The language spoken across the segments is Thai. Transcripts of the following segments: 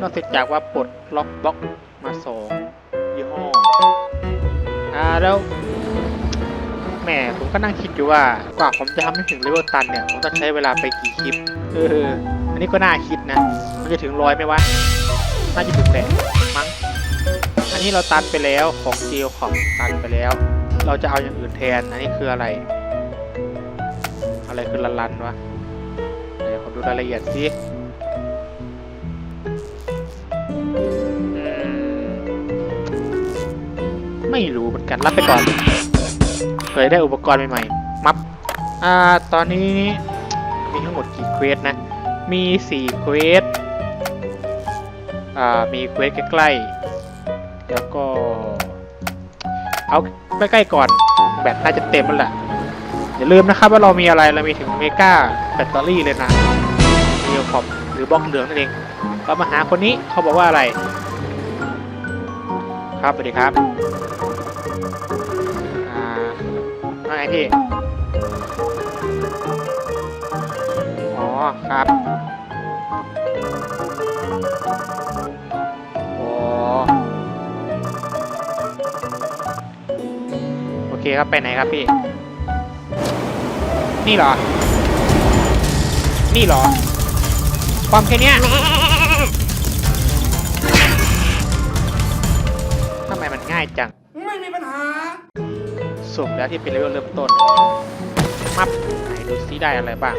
นอกจากว่าปลดล็อกบล็อกมาสองยี่ห้ออ่าแล้วแหมผมก็นั่งคิดอยู่ว่ากว่าผมจะทำให้ถึงเลเวลตันเนี่ย ผมต้องใช้เวลาไปกี่คลิปเอออันนี้ก็น่าคิดนะ มันจะถึงร้อยไหมวะ น่าจะถึงแหละมั้ง อันนี้เราตันไปแล้วของเจลของตันไปแล้ว เราจะเอาอย่างอื่นแทน อันนี้คืออะไร อะไรคือลันลันวะเดี๋ยวขอดูรายละเอียดสิ ไม่รู้เหมือนกันรับไปก่อนเผื่อได้อุปกรณ์ใหม่ๆ มับอ่าตอนนี้มีทั้งหมดกี่เควสนะ มี4เควสอ่ามีเควสใกล้ๆ แล้วก็ เอาใกล้ๆก่อนแบตน่าจะเต็มแล้วแหละอย่าลืมนะครับว่าเรามีอะไรเรามีถึงเมกาแบตเตอรี่เลยนะมีขอบหรือบล็อกเหลืองนั่นเองเรามาหาคนนี้เขาบอกว่าอะไร ครับสวัสดีครับ พี่ อ๋อ ครับอ๋อโอเคครับ ไปไหนครับพี่ นี่เหรอ นี่เหรอ ความแค่เนี้ยทำไมมันง่ายจัง สุ่มแล้วที่เป็นเลเวลเริ่มต้นมับไหนดูซิได้อะไรบ้าง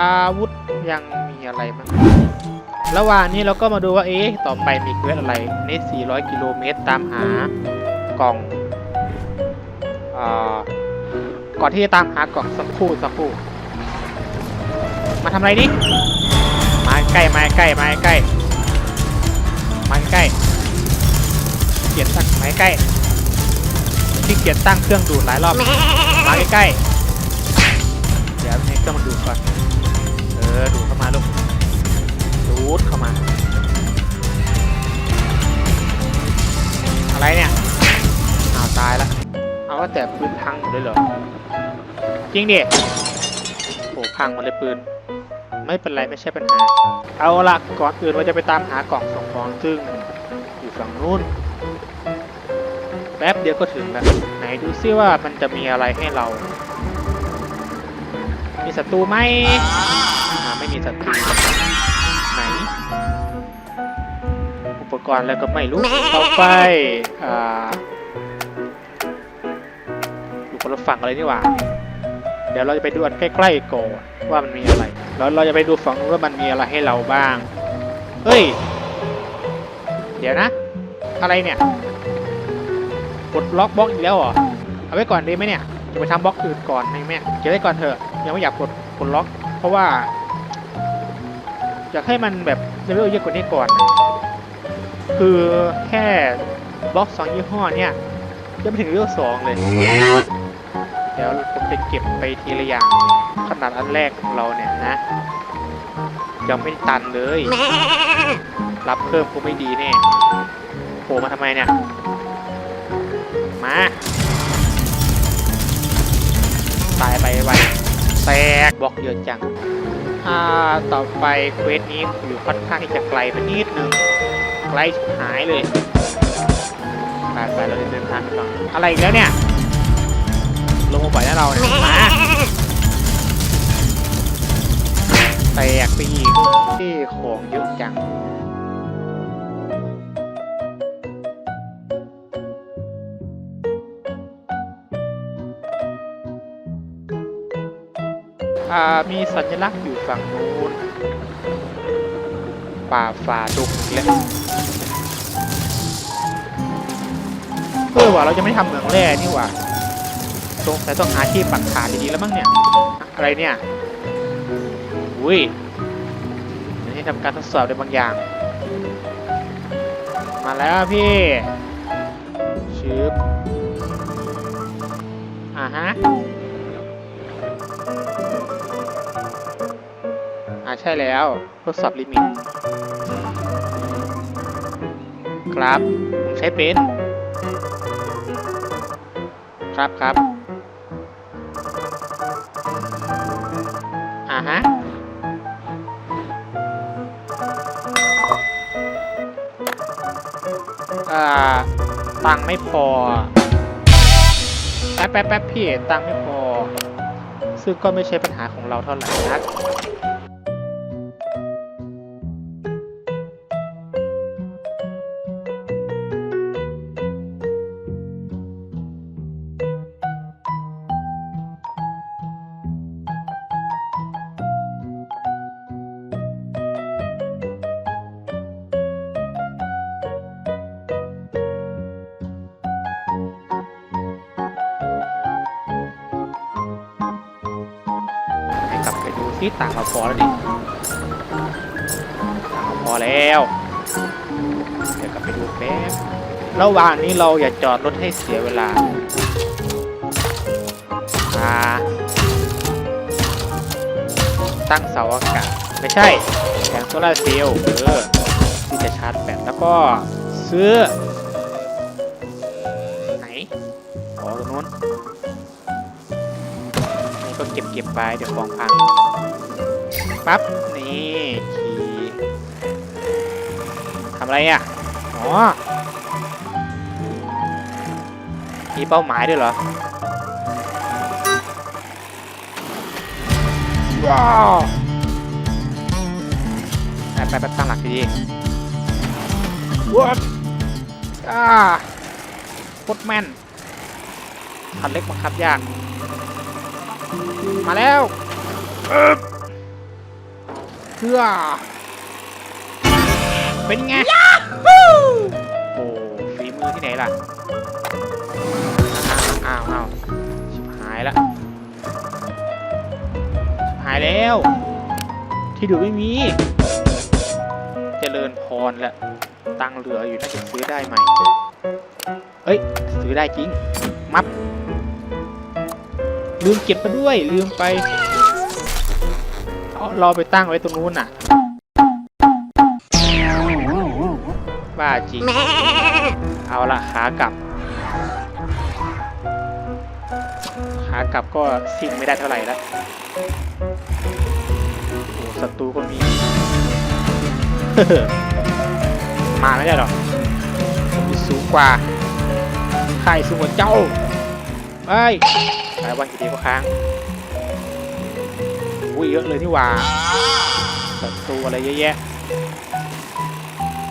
อาวุธยังมีอะไรบ้างระหว่างนี้เราก็มาดูว่าเอ๊ะต่อไปมีเควสอะไรใน400 กิโลเมตรตามหากล่องอ่าก่อนที่จะตามหากล่องสักคู่สักคู่ มาทำอะไรนี่มาใกล้มาใกล้มาใกล้มาใกล้เกียรตั้งมาใกล้ ที่เกียรตั้งเครื่องดูดหลายรอบ มาใกล้ๆ เดี๋ยวให้เครื่องมันดูดก่อน เออ ดูดเข้ามาลูก ดูดเข้ามา อะไรเนี่ยอ้าวตายละ เอาว่าแต่ปืนพังหมดเลยเหรอ จริงดิ โอ้พังหมดเลยปืน ไม่เป็นไรไม่ใช่ปัญหา เอาละก่อนอื่นเราจะไปตามหากล่องส่งของซึ่งอยู่ฝั่งนู้นแป๊บเดียวก็ถึงแล้วไหนดูซิว่ามันจะมีอะไรให้เรา มีศัตรูไหมไม่มีศัตรูไหน อุปกรณ์อะไรก็ไม่รู้เต่อไปอ่าอยู่คนละฝั่งอะไรนี่หว่าเดี๋ยวเราจะไปดูอันใกล้ๆก่อนว่ามันมีอะไร แล้วเราจะไปดูฝั่งนู้นว่ามันมีอะไรให้เราบ้าง เฮ้ย เดี๋ยวนะ อะไรเนี่ย กดล็อกบล็อกอีกแล้วเหรอ เอาไว้ก่อนดีไหมเนี่ยจะไปทำบล็อกอื่นก่อนไหมแม่เก็บไว้ก่อนเถอะ ยังไม่อยากกดกดล็อก เพราะว่าอยากให้มันแบบเลเวลเยอะกว่านี้ก่อน คือแค่บล็อกสองยี่ห้อเนี่ยยังไม่ถึงเลเวลสองเลย เดี๋ยวผมจะเก็บไปทีละอย่างขนาดอันแรกของเราเนี่ยนะยังไม่ตันเลย รับเพิ่มก็ไม่ดีแน่โผล่มาทำไมเนี่ย ตายไปไวแตกบล็อกเยอะจังอ่าต่อไปเควสนี้อยู่ค่อนข้างที่จะไกลไปนิดนึงไกลหายเลยไปไปเราจะเดินทางไปก่อนอะไรอีกแล้วเนี่ย ลงมาบ่อยนะเราเนี่ยมาแตกไปอีกที่ของเยอะจัง มีสัญลักษณ์อยู่ฝั่งนู้น ป่าฝ่าดงแล้วเออว่ะเราจะไม่ทำเหมืองแร่นี่ว่าสงสัยต้องหาที่ปักฐาดีๆแล้วมั้งเนี่ย อะไรเนี่ยอุ้ยเดี๋ยวให้ทำการทดสอบในบางอย่าง มาแล้วพี่ชืบอ่าฮะ ใช่แล้ว ทดสอบลิมิต ครับ ผมใช้เป็น ครับครับอ่าฮะ อ่า ตังไม่พอ แป๊บแป๊บแป๊บพี่ ตังไม่พอ ซึ่งก็ไม่ใช่ปัญหาของเราเท่าไหร่นัก กลับไปดูซิต่างเราพอแล้วดิต่างพอแล้ว เดี๋ยวกลับไปดูแป๊บ ระหว่างนี้เราอย่าจอดรถให้เสียเวลาอ่าตั้งเสาอากาศ ไม่ใช่ แผงโซลาร์เซลล์เออที่จะชาร์จแบตแล้วก็ซื้อ ไปเดี๋ยวของพังปั๊บ นี่ขี่ทำอะไรอะอ๋อมีเป้าหมายด้วยเหรอ ว้าวไปไปไปตั้งหลักดีวัดอ่าโคตรแม่นคันเล็กบังคับยาก มาแล้วอึ๊บเพื่อเป็นไงโอ้ฝีมือที่ไหนล่ะ อ้าวอ้าวอ้าวชิบหายแล้วชิบหายแล้ว ที่ดูไม่มี เจริญพรแล้วตังค์เหลืออยู่น่าจะซื้อได้ไหมเอ้ย ซื้อได้จริง มับ ลืมเก็บมาด้วยลืมไปเอาเราไปตั้งไว้ตรงนู้นน่ะ บ้าจริง เอาละขากลับ ขากลับก็สิ่งไม่ได้เท่าไหร่แล้วโอ้ศัตรูก็มี มาไม่ได้หรอกสูงกว่าใครสูงกว่าเจ้า ไป หลายวันกี่ทีก็ค้างอุ้ยเยอะเลยนี่หว่าศัตรูอะไรเยอะแยะ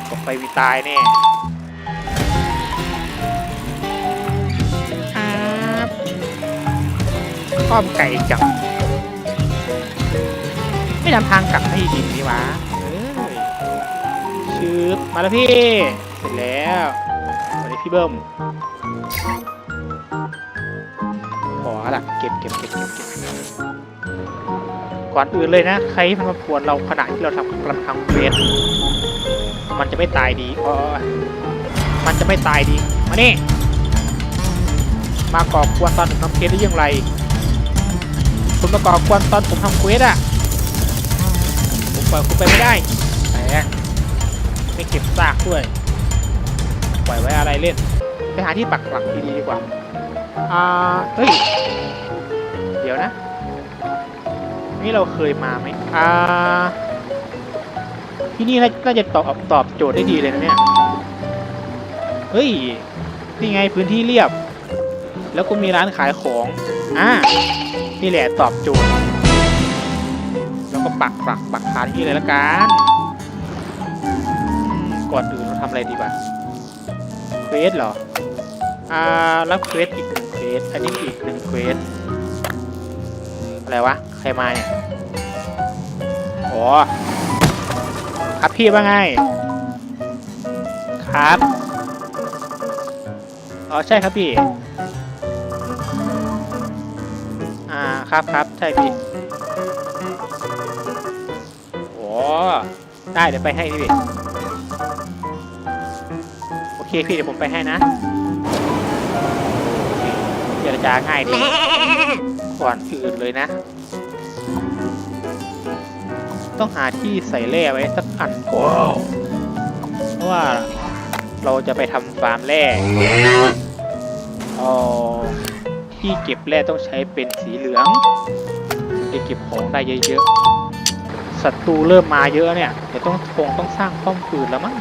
ตกไปวีตายแน่ครับข้อมไก่จังไม่ทำทางกลับให้ดีนี่หวะเอ้ยชืบมาแล้วพี่ เสร็จแล้ว วันนี้พี่เบิ้ม ละเก็บเก็บเก็บเก็บก่อนอื่นเลยนะ ใครที่มันมาพวนเราขณะที่เราทำกำลังทำเควสมันจะไม่ตายดีอ๋อมันจะไม่ตายดี มานี่มาก่อกวนตอนผมทำเควสได้ยังไรคุณมาก่อกวนตอนผมทำเควสอะผมปล่อยคุณไปไม่ได้แต่ไม่เก็บซากด้วย ปล่อยไว้อะไรเล่น ไปหาที่ปักหลักดีๆดีกว่า อ่า เฮ้ย ดี๋ยวนะ นี่เราเคยมาไหมอ่า ที่นี่น่าจะตอบตอบโจทย์ได้ดีเลยนะเนี่ย เฮ้ย นี่ไงพื้นที่เรียบ แล้วก็มีร้านขายของ อ่า นี่แหละตอบโจทย์ แล้วก็ปักปักปักฐานที่เลยละกันก่อนอื่นเราทำอะไรดีกว่าเควสเหรอ อ่า รับเควสอีกหนึ่งเควส อันนี้อีกหนึ่งเควส อะไรวะ ใครมาเนี่ยอ๋อครับพี่ว่าไง ครับ อ๋อใช่ครับพี่ อ่าครับครับใช่พี่โอ้ได้เดี๋ยวไปให้พี่ โอเคพี่เดี๋ยวผมไปให้นะเจรจาง่ายดี ก่อนอื่นเลยนะ ต้องหาที่ใส่แร่ไว้สักอันก่อนเพราะว่าเราจะไปทำฟาร์มแร่อ๋อที่เก็บแร่ต้องใช้เป็นสีเหลืองจะเก็บของได้เยอะๆศัตรูเริ่มมาเยอะเนี่ยเดี๋ยวต้องคงต้องสร้างป้อมปืนแล้วมั้ง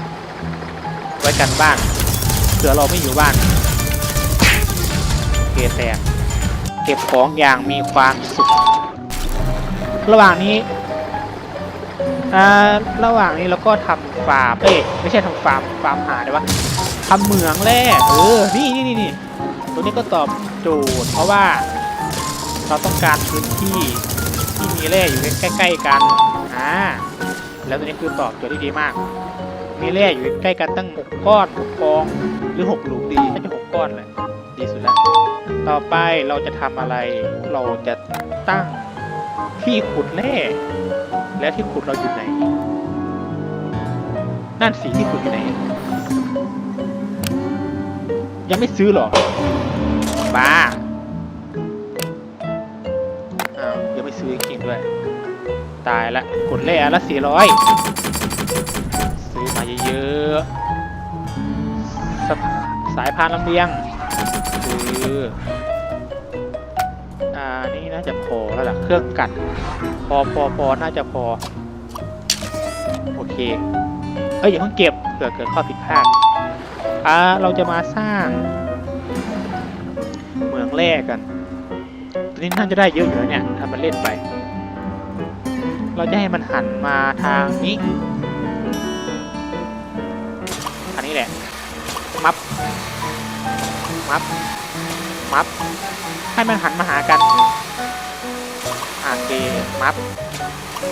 ไว้กันบ้านเผื่อเราไม่อยู่บ้านโอเคแตก เก็บของอย่างมีความสุข ระหว่างนี้อ่าระหว่างนี้เราก็ทำฟาร์ม เอ้ยไม่ใช่ทำฟาร์ม ฟาร์มหาเลยวะทำเหมืองแร่เออ นี่นี่นี่นี่ตัวนี้ก็ตอบโจทย์ เพราะว่า เราต้องการพื้นที่ที่มีแร่อยู่ใกล้ๆกัน อ่า แล้วตัวนี้คือตอบโจทย์ที่ดีมาก มีแร่อยู่ใกล้กันตั้งหกก้อนหกอง หรือหกหลุมดีน่าจะหกก้อนเลย ดีสุดแล้ว ต่อไปเราจะทำอะไร เราจะตั้งที่ขุดแร่แล้วที่ขุดเราอยู่ไหน นั่นสีที่ขุดอยู่ไหน ยังไม่ซื้อหรอบ้าอ้าวยังไม่ซื้อจริงด้วย ตายละขุดแร่ละสี่ร้อยซื้อมาเยอะๆสสายพานลำเลียง ซื้ออ่านี่น่าจะพอแล้วล่ะเครื่องกัด พอพอพอน่าจะพอ โอเค เอ้ยอย่าเพิ่งเก็บเผื่อเกิดข้อผิดพลาดอ่าเราจะมาสร้าง เมืองแรกกันตัวนี้น่าจะได้เยอะอยู่แล้วเนี่ยถ้ามันเล่นไป เราจะให้มันหันมาทางนี้ทางนี้แหละ มับ มับมับ ให้มันหันมาหากันโอเคมับ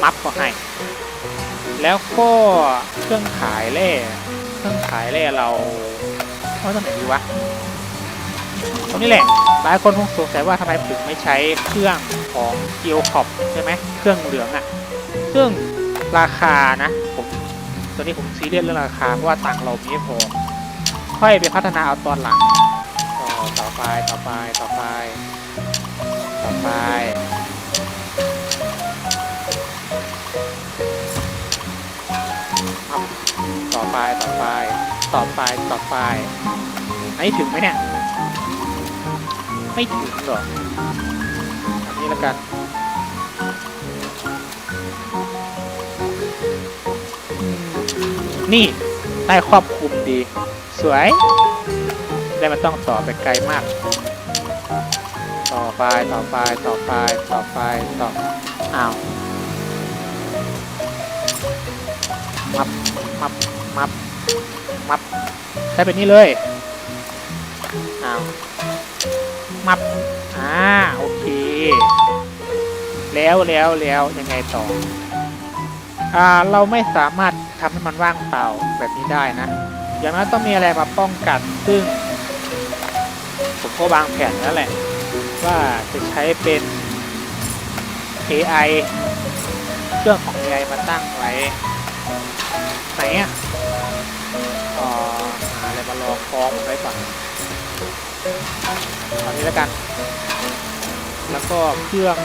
มับก็ให้ แล้วก็เครื่องขายแร่เครื่องขายแร่เราเอาตรงไหนดีวะตรงนี้แหละหลายคนคงสงสัยว่าทำไมถึงไม่ใช้เครื่องของเกียวขอบใช่ไหมเครื่องเหลืองอะ่ะ ซึ่งราคานะผมตัวนี้ผมซีเรียสเรื่องราคาเพราะว่าตังเรามีไม่พอค่อยไปพัฒนาเอาตอนหลัง ไปต่อไปต่อไปต่อไปต่อไปต่อไปต่อไปต่อไปอันนี้ถึงไหมเนี่ยไม่ถึงหรออันนี้ล้วกันนี่ได้ครอบคลุมดี สวย ได้มันต้องต่อไปไกลมาก ต่อไปต่อไปต่อไปต่อไปต่ออ้าวมับมับมับมับใช้เป็นนี้เลยอ้าวมับอ่าโอเค แล้วแล้วแล้วยังไงต่ออ่าเราไม่สามารถทำให้มันว่างเปล่าแบบนี้ได้นะ อย่างนั้นต้องมีอะไรมาป้องกันซึ่ง ก็วางแผนแล้วแหละ ว่าจะใช้เป็น AI เครื่องของ AI มาตั้งไว้ ไหนอะอ๋อหาอะไรมาลองฟ้องไว้ก่อนเอานี้แล้วกัน แล้วก็เครื่อง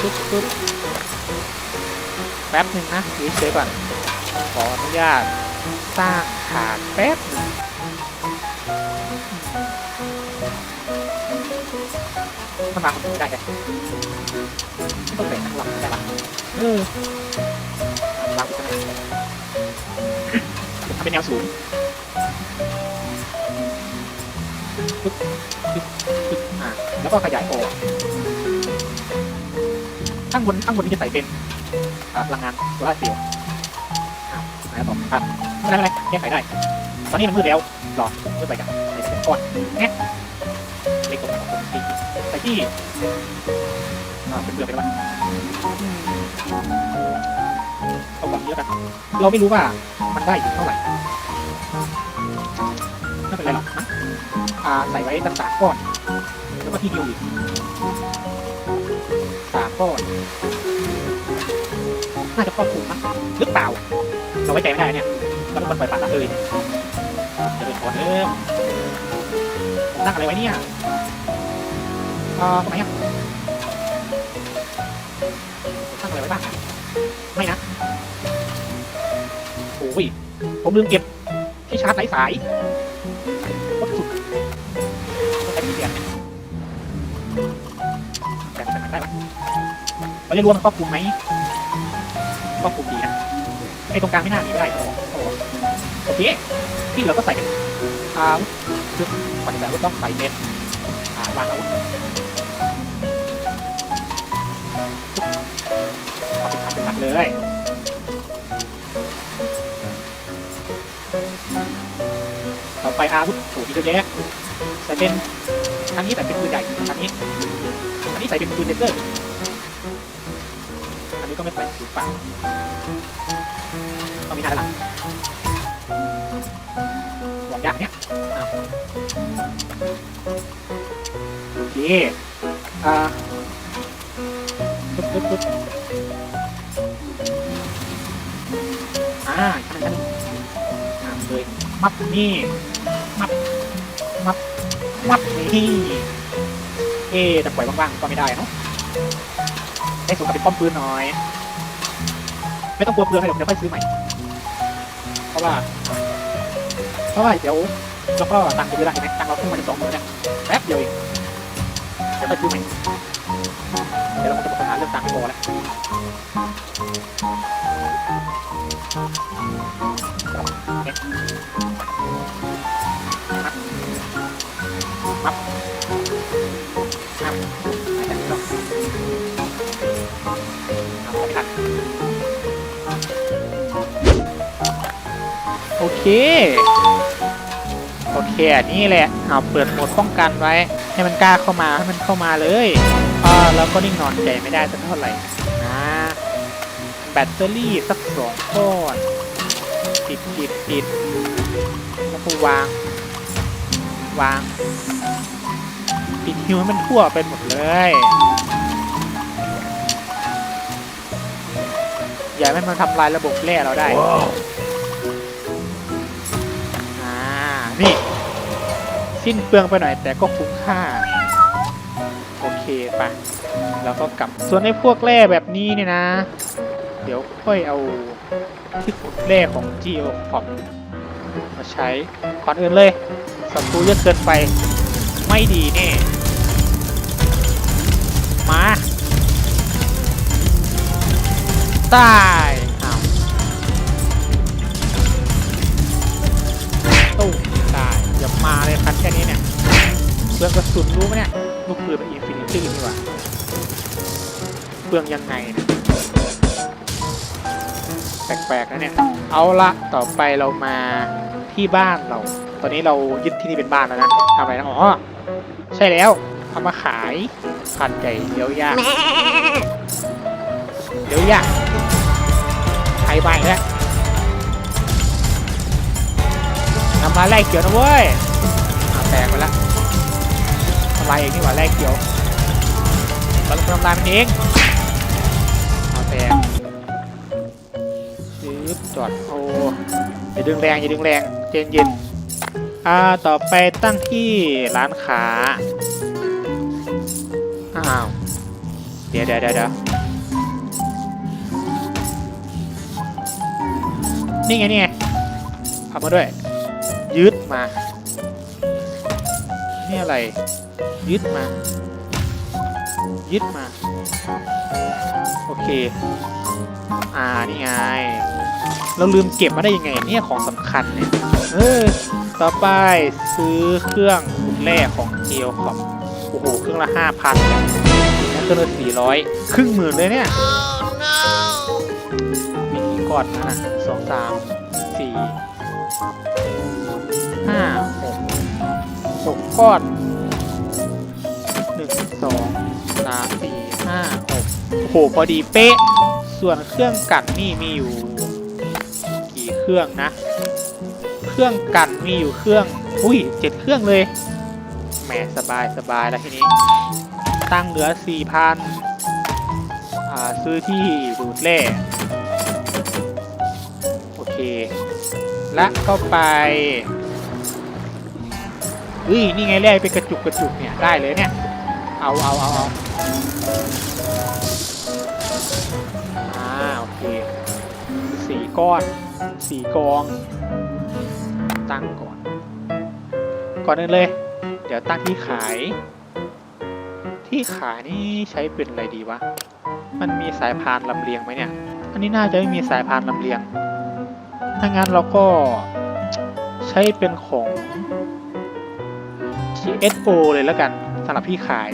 ปึ๊บปึ๊บแป๊บหนึ่งนะเฉยๆก่อน ขออนุญาตสร้างฐานแป๊บหนึ่ง มันวางมันได้แค่ไม่ต้องแบ่งทั้งลำได้ปะเออวางไปทำไมทำเป็นแนวสูงปึ๊บปึ๊บปึ๊บอ่าแล้วก็ขยายออกข้างบนข้างบนนี้จะใส่เป็นอ่าพลังงานโซลาร์เซลล์อ่าไหนต่ออะไม่เป็นไรไม่เป็นไรแก้ไขได้ ตอนนี้มันมืดแล้วหรอมืดไปกันใส่เป็นก้อนแง่เล็กกว่าของผมจ ริงใส่ที่อ่าเป็นเปลือกไปแล้วเอาแบบนี้แล้วกันเราไม่รู้ว่ามันได้อยู่เท่าไหร่ไม่เป็นไรหรอกนะอ่าใส่ไว้ตั้งสามก้อนแล้วก็ที่เดียวอีกสามก้อนน่าจะครอบคลุมนะหรือเปล่า เราไว้ใจไม่ได้เนี่ยเราเป็นคนปล่อยปละละเลยจะเป็นคนเออผมตั้งอะไรไว้เนี่ย เอ่อตรงไหนอะผมตั้งอะไรไว้บ้างไม่นะโอ้ยผมลืมเก็บที่ชาร์จไร้สายโคตรสุดต้องใช้ที่เสียงเนี่ยแบ่งได้ปะเราจะรวมมันครอบคลุมไหมครอบคลุมดีนะไอ้ตรงกลางไม่น่ามีได้โอ้โหโอเคที่เราก็ใส่เป็นอาวุธคือปฏิบัติอาวุต้องใส่เป็นอ่าวางอาวุธ เลยต่อไปอาวุธโอ้โหมีเยอะแยะใส่เป็นอันนี้ใส่เป็นปืนใหญ่อันนี้อันนี้ใส่เป็นปืนเลเซอร์อันนี้ก็ไม่ใส่ปืนเปล่าต้องมีหน้าด้านหลังหวังยากเนี่ยโอเคอ่าปึ๊บปึ๊บปึ๊บ มับนี่ มับมับมับนี่ เอ๊แต่ปล่อยว่างๆก็ไม่ได้เนาะให้สมกับเป็นป้อมปืนหน่อย ไม่ต้องกลัวเปลืองให้หรอกเดี๋ยวค่อยซื้อใหม่ เพราะว่า เพราะว่าเดี๋ยวแล้วก็ตังค์จะเยอะละเห็นไหมตังค์เราขึ้นมาจะสองหมื่นเนี่ยแป๊บเดียวเองเดี๋ยวค่อยซื้อใหม่เดี๋ยวเราจะบอกปัญหาเรื่องตังค์ไม่พอแล้ว อเค โอเคนนี้แหละเอาเปิดโหมดป้องกันไว้ ให้มันกล้าเข้ามาให้มันเข้ามาเลยอ่าแล้วก็นิ่งนอนใจไม่ได้สักเท่าไหร่นะแบตเตอรี่สักสองก้อนติดติดติดแล้วก็วาง วาง ปิดฮิวให้มันทั่วไปหมดเลยอย่าให้มันทำลายระบบแร่เราได้ นี่ สิ้นเปลืองไปหน่อยแต่ก็คุ้มค่า โอเคปะแล้วก็กลับส่วนไอ้พวกแร่แบบนี้เนี่ยนะ เดี๋ยวค่อยเอาที่ขุดแร่ของ g e o p o p มาใช้ก่อนอื่นเลยศัตรูเยอะเกินไป ไม่ดีแน่มาตาย ตายอย่ามาเลยคันแค่นี้เนี่ยเปลืองกระสุนรู้ไหมเนี่ยลูกปืนเป็นอินฟินิตี้นี่หว่าเปลืองยังไงนี่ยแปลกๆนะเนี่ย เอาละต่อไปเรามาที่บ้านเรา ตอนนี้เรายึดที่นี่เป็นบ้านแล้วนะทำอะไรนะอ๋อใช่แล้วเอามาขายพันใหญ่เลี้ยวยากเลี้ยวยากใครไปแล้ว นำมาแลกเขียวนะเว้ยอ่าแตกไปละทำลายเองนี่หว่าแลกเขียวเราจะทำลายมันเองเอาแตกยืดจอดโอ้อย่าดึงแรงอย่าดึงแรงเจนเย็นอ่าต่อไปตั้งที่ร้านค้าอ้าวเดี๋ยวเดี๋ยวเดี๋ยวเดี๋ยวนี่ไงนี่ไงเอามาด้วย ยึดมา นี่อะไร ยึดมา ยึดมา โอเค อ่า นี่ไง เราลืมเก็บมาได้ยังไง เนี่ยของสำคัญเนี่ย เออ ต่อไปซื้อเครื่องขุดแร่ของเจลคอมโอ้โห เครื่องละห้าพันเนี่ยแล้วเครื่องละสี่ร้อยครึ่งหมื่นเลยเนี่ยมีกี่ก้อนนะสองสามสี่ ห้าหกหกก้อนหนึ่งสองสามสี่ห้าหกโอ้โหพอดีเป๊ะ ส่วนเครื่องกัดนี่มีอยู่กี่เครื่องนะ เครื่องกันมีอยู่เครื่อง อุ้ยเจ็ดเครื่องเลย แหมสบายสบายแล้วทีนี้ ตั้งเหลือสี่พันอ่าซื้อที่ดูดแร่โอเค และก็ไป เฮ้ยนี่ไงแร่เป็นกระจุกกระจุกเนี่ยได้เลยเนี่ย เอาเอาเอาเอาอ่าโอเคสี่ก้อนสี่กอง ตั้งก่อน ก่อนอื่นเลย เดี๋ยวตั้งที่ขาย ที่ขายนี่ใช้เป็นอะไรดีวะ มันมีสายพานลำเลียงไหมเนี่ย อันนี้น่าจะไม่มีสายพานลำเลียง ถ้างั้นเราก็ใช้ช้เป็นของ SO เลยแล้วกันสำหรับพี่ขาย